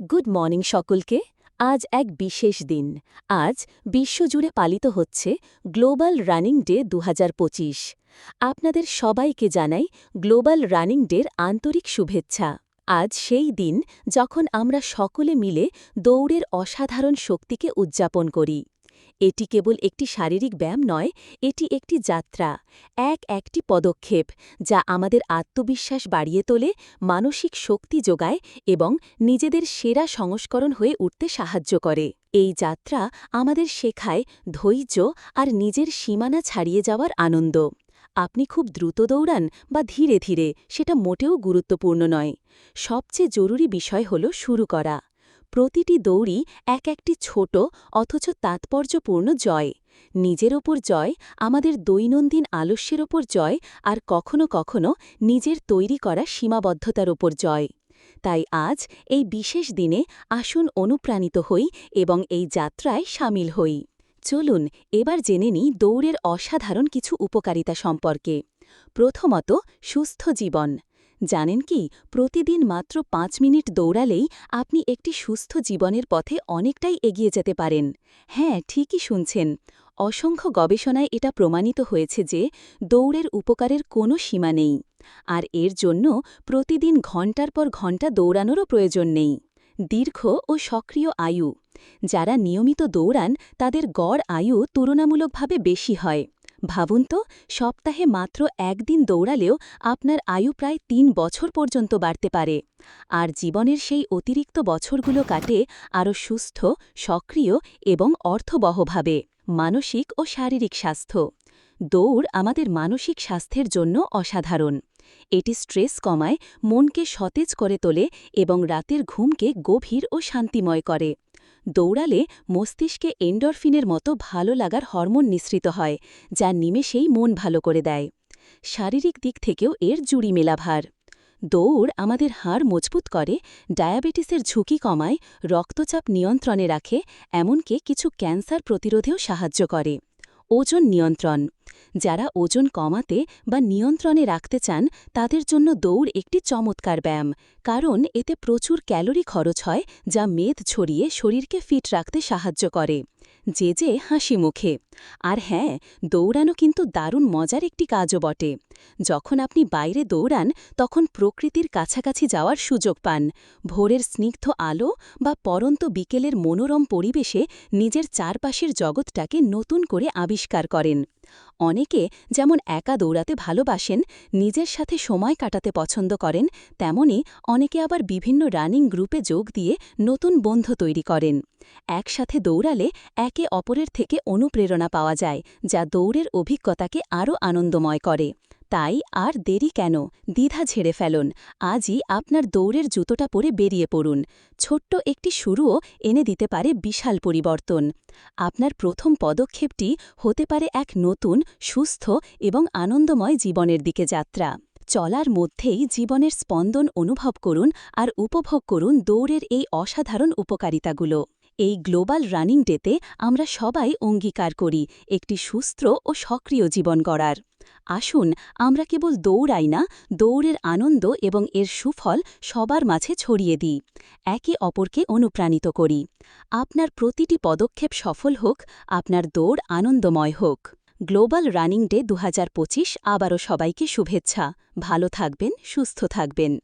Good morning সকলকে। আজ এক বিশেষ দিন। আজ বিশ্বজুড়ে পালিত হচ্ছে গ্লোবাল রানিং ডে দু হাজার পঁচিশ। আপনাদের সবাইকে জানাই গ্লোবাল রানিং ডের আন্তরিক শুভেচ্ছা। আজ সেই দিন যখন আমরা সকলে মিলে দৌড়ের অসাধারণ শক্তিকে উদযাপন করি। এটি কেবল একটি শারীরিক ব্যায়াম নয়, এটি একটি যাত্রা, এক একটি পদক্ষেপ, যা আমাদের আত্মবিশ্বাস বাড়িয়ে তোলে, মানসিক শক্তি যোগায় এবং নিজেদের সেরা সংস্করণ হয়ে উঠতে সাহায্য করে। এই যাত্রা আমাদের শেখায় ধৈর্য আর নিজের সীমানা ছাড়িয়ে যাওয়ার আনন্দ। আপনি খুব দ্রুত দৌড়ান বা ধীরে ধীরে, সেটা মোটেও গুরুত্বপূর্ণ নয়। সবচেয়ে জরুরি বিষয় হল শুরু করা। প্রতিটি দৌড়ই এক একটি ছোট অথচ তাৎপর্যপূর্ণ জয়। নিজের ওপর জয়, আমাদের দৈনন্দিন আলস্যের ওপর জয় আর কখনো কখনো নিজের তৈরি করা সীমাবদ্ধতার ওপর জয়। তাই আজ এই বিশেষ দিনে আসুন অনুপ্রাণিত হই এবং এই যাত্রায় সামিল হই। চলুন, এবার জেনে নিই দৌড়ের অসাধারণ কিছু উপকারিতা সম্পর্কে। প্রথমত, সুস্থ জীবন। জানেন কি, প্রতিদিন মাত্র পাঁচ মিনিট দৌড়ালেই আপনি একটি সুস্থ জীবনের পথে অনেকটাই এগিয়ে যেতে পারেন। হ্যাঁ ঠিকই শুনছেন। অসংখ্য গবেষণায় এটা প্রমাণিত হয়েছে যে দৌড়ের উপকারের কোনো সীমা নেই। আর এর জন্য প্রতিদিন ঘণ্টার পর ঘণ্টা দৌড়ানোরও প্রয়োজন নেই। দীর্ঘ ও সক্রিয় আয়ু। যারা নিয়মিত দৌড়ান, তাদের গড় আয়ু তুলনামূলকভাবে বেশি হয়। ভাবুন তো, সপ্তাহে মাত্র একদিন দৌড়ালেও আপনার আয়ু প্রায় তিন বছর পর্যন্ত বাড়তে পারে। আর জীবনের সেই অতিরিক্ত বছরগুলো কাটে আরও সুস্থ, সক্রিয় এবং অর্থবহভাবে, মানসিক ও শারীরিক স্বাস্থ্য। দৌড় আমাদের মানসিক স্বাস্থ্যের জন্য অসাধারণ। এটি স্ট্রেস কমায়, মনকে সতেজ করে তোলে এবং রাতের ঘুমকে গভীর ও শান্তিময় করে। দৌড়ালে মস্তিষ্কে এন্ডরফিনের মতো ভালো লাগার হরমোন নিঃসৃত হয়, যা নিমেষেই মন ভালো করে দেয়। শারীরিক দিক থেকেও এর জুড়ি মেলাভার। দৌড় আমাদের হাড় মজবুত করে, ডায়াবেটিসের ঝুঁকি কমায়, রক্তচাপ নিয়ন্ত্রণে রাখে, এমনকি কিছু ক্যান্সার প্রতিরোধেও সাহায্য করে। ওজন নিয়ন্ত্রণ। যারা ওজন কমাতে বা নিয়ন্ত্রণে রাখতে চান, তাদের জন্য দৌড় একটি চমৎকার ব্যায়াম, কারণ এতে প্রচুর ক্যালোরি খরচ হয়, যা মেদ ছড়িয়ে শরীরকে ফিট রাখতে সাহায্য করে। যে যে হাসি মুখে। আর হ্যাঁ দৌড়ানো কিন্তু দারুণ মজার একটি কাজও বটে। যখন আপনি বাইরে দৌড়ান, তখন প্রকৃতির কাছাকাছি যাওয়ার সুযোগ পান। ভোরের স্নিগ্ধ আলো বা পরন্ত বিকেলের মনোরম পরিবেশে নিজের চারপাশের জগৎটাকে নতুন করে আবিষ্কার করেন। অনেকে যেমন একা দৌড়াতে ভালোবাসেন, নিজের সাথে সময় কাটাতে পছন্দ করেন, তেমনি অনেকে আবার বিভিন্ন রানিং গ্রুপে যোগ দিয়ে নতুন বন্ধু তৈরি করেন। একসাথে দৌড়ালে একে অপরের থেকে অনুপ্রেরণা পাওয়া যায়, যা দৌড়ের অভিজ্ঞতাকে আরও আনন্দময় করে। তাই আর দেরি কেন? দ্বিধা ঝেড়ে ফেলুন। আজই আপনার দৌড়ের জুতোটা পরে বেরিয়ে পড়ুন। ছোট্ট একটি শুরুও এনে দিতে পারে বিশাল পরিবর্তন। আপনার প্রথম পদক্ষেপটি হতে পারে এক নতুন, সুস্থ এবং আনন্দময় জীবনের দিকে যাত্রা। চলার মধ্যেই জীবনের স্পন্দন অনুভব করুন আর উপভোগ করুন দৌড়ের এই অসাধারণ উপকারিতাগুলো। এই গ্লোবাল রানিং ডেতে আমরা সবাই অঙ্গীকার করি একটি সুস্থ ও সক্রিয় জীবন গড়ার। আসুন, আমরা কেবল দৌড়াই না, দৌড়ের আনন্দ এবং এর সুফল সবার মাঝে ছড়িয়ে দিই, একে অপরকে অনুপ্রাণিত করি। আপনার প্রতিটি পদক্ষেপ সফল হোক, আপনার দৌড় আনন্দময় হোক। গ্লোবাল রানিং ডে দু হাজার পঁচিশ আবারও সবাইকে শুভেচ্ছা। ভালো থাকবেন, সুস্থ থাকবেন।